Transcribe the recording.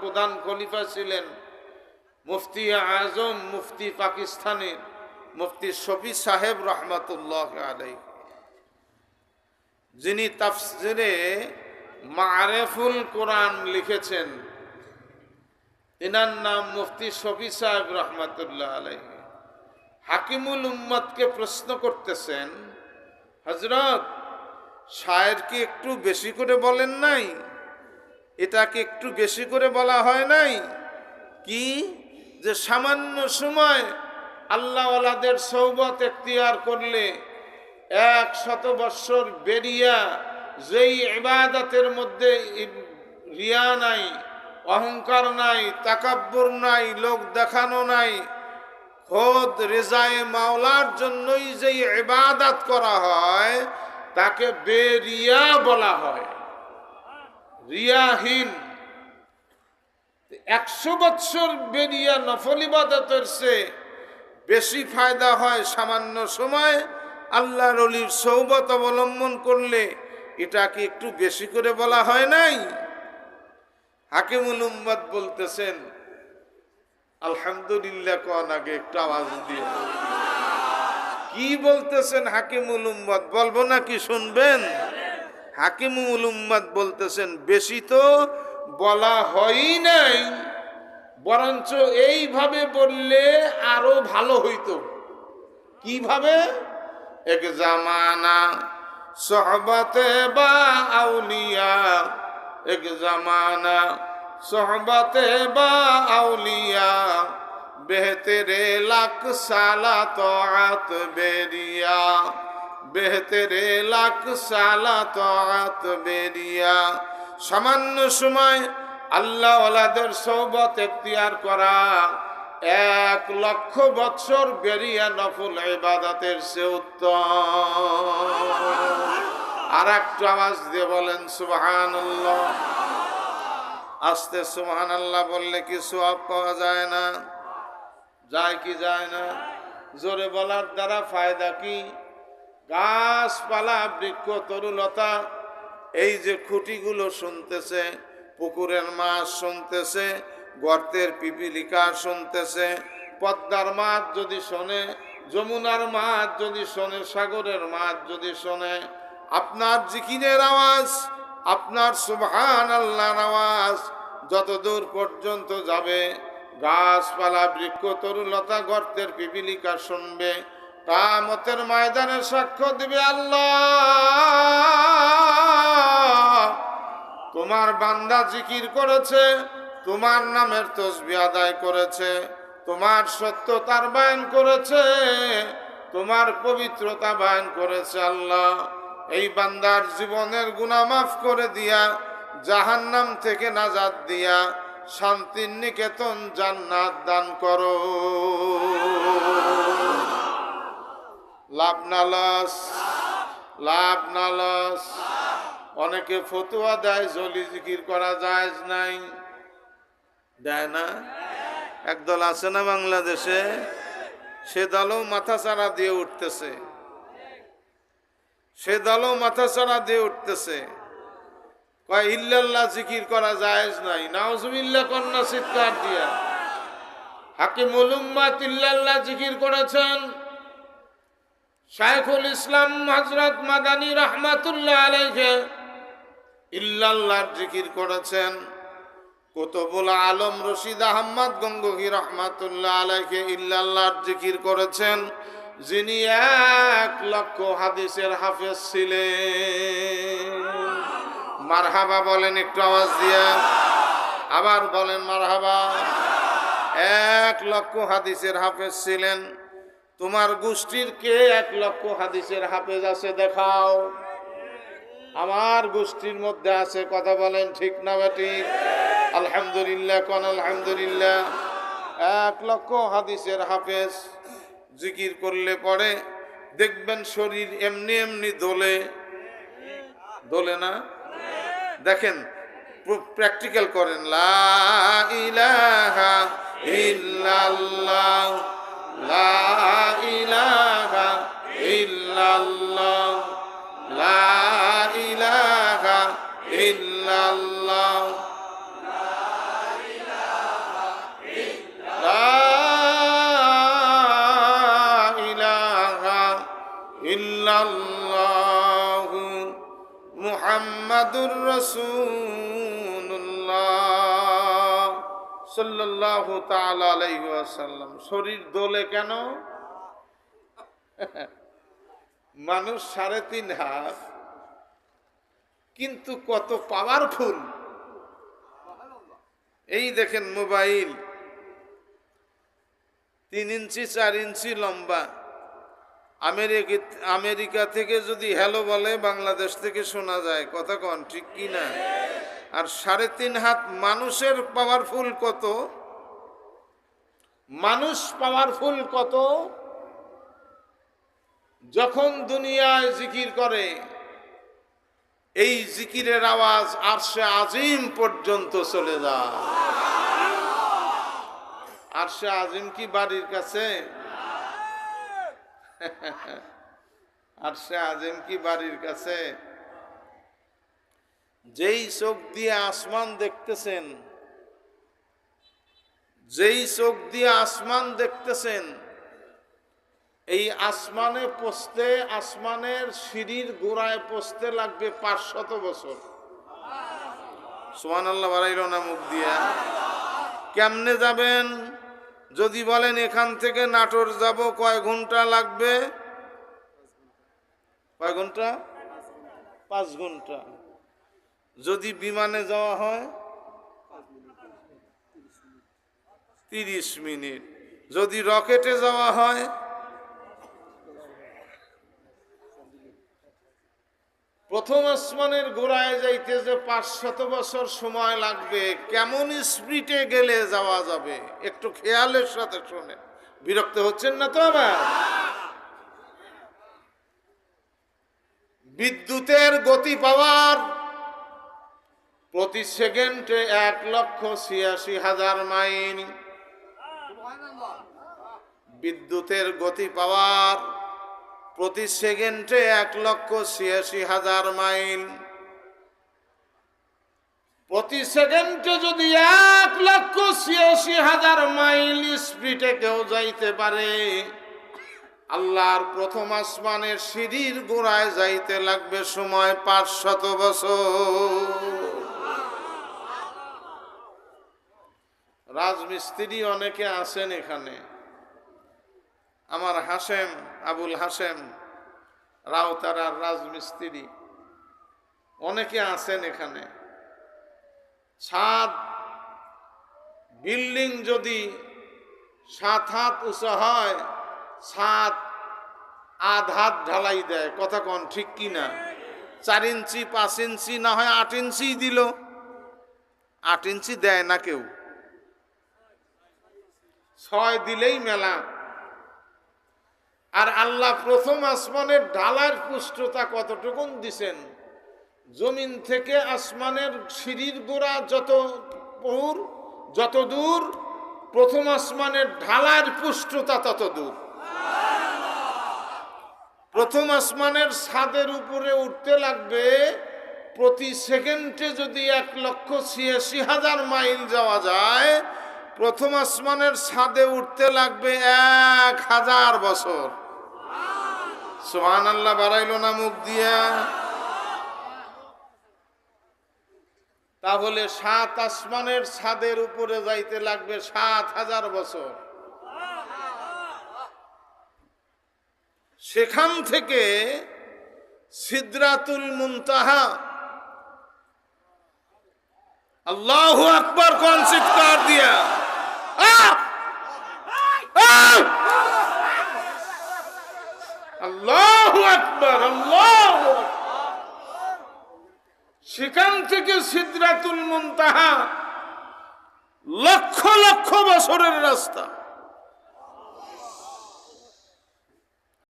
প্রধান খলিফা ছিলেন। মুফতি আজম, মুফতি মুফতি শফি সাহেব যিনি মারেফুল কোরআন লিখেছেন, এনার নাম মুফতি শফি সাহেব রহমতুল্লাহ আলাই হাকিমুল উম্মতকে প্রশ্ন করতেছেন হজরত শায়ের কি একটু বেশি করে বলেন নাই? এটাকে একটু বেশি করে বলা হয় নাই? কি? যে সামান্য সময় আল্লাহওয়ালাদের সৌবত এখতিয়ার করলে এক শত বৎসর বেরিয়া যেই ইবাদতের মধ্যে রিয়া নাই, অহংকার নাই, তাকাব্বুর নাই, লোক দেখানো নাই খোদ রেজায়ে মাওলার জন্যই যে ইবাদত করা হয়, তাকে বেরিয়া বলা হয়। রিয়াহীন। একশো বৎসর বেরিয়া নফল ইবাদতের সে বেশি ফায়দা হয় সামান্য সময় আল্লাহর অলির সৌবত অবলম্বন করলে, এটাকে একটু বেশি করে বলা হয় নাই? হাকিমুল উম্মদ বলতেছেন আলহামদুলিল্লাহ কন আগে একটু আওয়াজ দিয়ে। কি বলতেছেন হাকিমুল উম্মদ বলব নাকি শুনবেন? হাকিমুল উম্মদ বলতেছেন, বেশি তো বলা হয়ই নাই, বরঞ্চ এইভাবে বললে আরও ভালো হইতো। কীভাবে? এক জামানা সহবতে বা আউলিয়া, এক জামানা সহবতে বা আউলিয়া, বেহতেরে লাখ সালা তো আত বেরিয়া। বেহতেরে লাখ সালা তো আত বেরিয়া। সামান্য সময় আল্লাহ ওলাদের সৌবত এখতিয়ার করা। এক লক্ষ বৎসর বেরিয়া নফল ইবাদতের সে উত্তম। আর একটু আওয়াজ দিয়ে বলেন সুবহান আস্তে সুবহান আল্লাহ বললে কি সব পাওয়া যায় না? যায় কি যায় না? জোরে বলার দ্বারা ফায়দা কি? গাছপালা, বৃক্ষ, তরুলতা, এই যে খুঁটিগুলো শুনতেছে, পুকুরের মাছ শুনতেছে, গর্তের পিপিলিকা শুনতেছে, পদ্মার মাছ যদি শোনে, যমুনার মাছ যদি শোনে, সাগরের মাছ যদি শোনে, আপনার জিকিনের আওয়াজ আপনার সুবহান আল্লাহর আওয়াজ যতদূর পর্যন্ত যাবে, গাছপালা, বৃক্ষ তরুলতা গর্তের পিপিলিকা শুনবে, কামতের ময়দানে সাক্ষ্য দিবে আল্লাহ। তোমার বান্দা জিকির করেছে, তোমার নামের তসবি আদায় করেছে, তোমার সত্যতার বায়ন করেছে, তোমার পবিত্রতা বায়ন করেছে আল্লাহ। এই বান্দার জীবনের গুণা মাফ করে দিয়া, জাহান্নাম থেকে নাজাদ দিয়া শান্তির নিকেতন জান্নাত দান করো। লাভ না লাভ না অনেকে ফতুয়া দেয়, জলি জিকির করা যায় নাই। দেয় না? একদল আছে না বাংলাদেশে? সে দলও মাথা চারা দিয়ে উঠতেছে। সে দলও মাথা চারা দিয়ে উঠতেছে। কয়, ইল্লাল্লাহ, জিকির করা জায়েজ নাই। নাউজুবিল্লাহ, কন্যা চিৎকার দিয়া। হাকিমুল উম্মাত ইল্লাল্লাহ, জিকির করেছেন। শাইখুল ইসলাম হজরত মাদানী রহমাতুল্লাহ আলাইকে ইল্লাল্লাহর জিকির করেছেন। কুতুবুল আলম রশিদ আহমদ গঙ্গোহী রহমাতুল্লাহ আলাইকে ইল্লাল্লাহর জিকির করেছেন। যিনি এক লক্ষ হাদিসের হাফেজ ছিলেন। মারহাবা বলেন, একটু আওয়াজ দিয়া। আবার বলেন, মারহাবা, এক লক্ষ হাদিসের হাফেজ ছিলেন। তোমার গোষ্ঠীর কে এক লক্ষ হাদিসের হাফেজ আছে দেখাও। আমার গোষ্ঠীর মধ্যে আছে, কথা বলেন ঠিক না বেটি আলহামদুলিল্লাহ, কন আলহামদুলিল্লাহ? এক লক্ষ হাদিসের হাফেজ। জিকির করলে পরে দেখবেন শরীর এমনি এমনি দোলে। দোলে না? দেখেন প্র্যাকটিক্যাল করেন। লা ইলাহা ইল্লাল্লাহ। লা ইলাহা মুহাম্মাদুর তাআলা আলাইহি ওয়াসাল্লাম। শরীর দোলে কেন? মানুষ সাড়ে তিন হাত, কিন্তু কত পাওয়ারফুল এই দেখেন মোবাইল, তিন ইঞ্চি, চার ইঞ্চি লম্বা। আমেরিকা আমেরিকা থেকে যদি হ্যালো বলে, বাংলাদেশ থেকে শোনা যায়। কথা কন, ঠিক কি না? আর সাড়ে তিন হাত মানুষের পাওয়ারফুল কত? মানুষ পাওয়ারফুল কত? যখন দুনিয়ায় জিকির করে, এই জিকিরের আওয়াজ আরশে আজিম পর্যন্ত চলে যায়। আরশে আজিম কি বাড়ির কাছে? আরশে আজিম কি বাড়ির কাছে? যেই চোখ দিয়ে আসমান দেখতেছেন, যেই চোখ দিয়ে আসমান দেখতেছেন, এই আসমানে পৌঁছতে, আসমানের সিঁড়ির গোড়ায় পৌঁছতে লাগবে পাঁচশত বছর। সোহান আল্লাহ বাড়াইল না মুখ দিয়া? কেমনে যাবেন? যদি বলেন এখান থেকে নাটোর যাব, কয় ঘণ্টা লাগবে? কয় ঘণ্টা? পাঁচ ঘণ্টা। যদি বিমানে যাওয়া হয়? তিরিশ মিনিট। যদি রকেটে যাওয়া হয়? প্রথম আসমানের গোড়ায় যাইতে যে পাঁচশত বছর সময় লাগবে, কেমন স্পিডে গেলে যাওয়া যাবে? একটু খেয়ালের সাথে শোনে বিরক্ত হচ্ছেন না তো আবার? বিদ্যুতের গতি পাওয়ার প্রতি সেকেন্ডে এক লক্ষ ছিয়াশি হাজার মাইল। বিদ্যুতের গতি পাওয়ার প্রতি সেকেন্ডে এক লক্ষ ছিয়াশি হাজার মাইল। প্রতি সেকেন্ডে যদি এক লক্ষ ছিয়াশি হাজার মাইল স্পিডে কেউ যাইতে পারে, আল্লাহর প্রথম আসমানের সিঁড়ির গোড়ায় যাইতে লাগবে সময় পাঁচ শত বছর। রাজমিস্ত্রি অনেকে আছেন এখানে। আমার হাসেম আবুল হাসেম রাউতারার রাজমিস্ত্রি, অনেকে আছেন এখানে। ছাদ বিল্ডিং যদি সাত হাত উঁচা হয় ছাদ আধ হাত ঢালাই দেয়। কথা কন ঠিক কি না? চার ইঞ্চি, পাঁচ ইঞ্চি, না হয় আট ইঞ্চি দিল। আট ইঞ্চি দেয় না কেউ। ছয় দিলেই মেলা। আর আল্লাহ প্রথম আসমানের ঢালার পুষ্টতা কতটুকুন দিছেন? জমিন থেকে আসমানের সিঁড়ির গোড়া যত পৌর যত দূর, প্রথম আসমানের ঢালার পুষ্টতা তত দূর। প্রথম আসমানের ছাদের উপরে উঠতে লাগবে, প্রতি সেকেন্ডে যদি এক লক্ষ ছিয়াশি হাজার মাইল যাওয়া যায়, প্রথম আসমানের ছাদে উঠতে লাগবে এক হাজার বছর। সোহান আল্লাহ বাড়াইল না মুখ দিয়া। তাহলে সাত আসমানের ছাদের উপরে যাইতে লাগবে সাত হাজার বছর। সেখান থেকে সিদ্রাতুল মুনতাহা। আল্লাহ আকবর কোন চিৎকার দিয়া। আহ! আল্লাহু আকবার সেখান থেকে সিদ্ধাতুল মুনতাহা লক্ষ লক্ষ বছরের রাস্তা।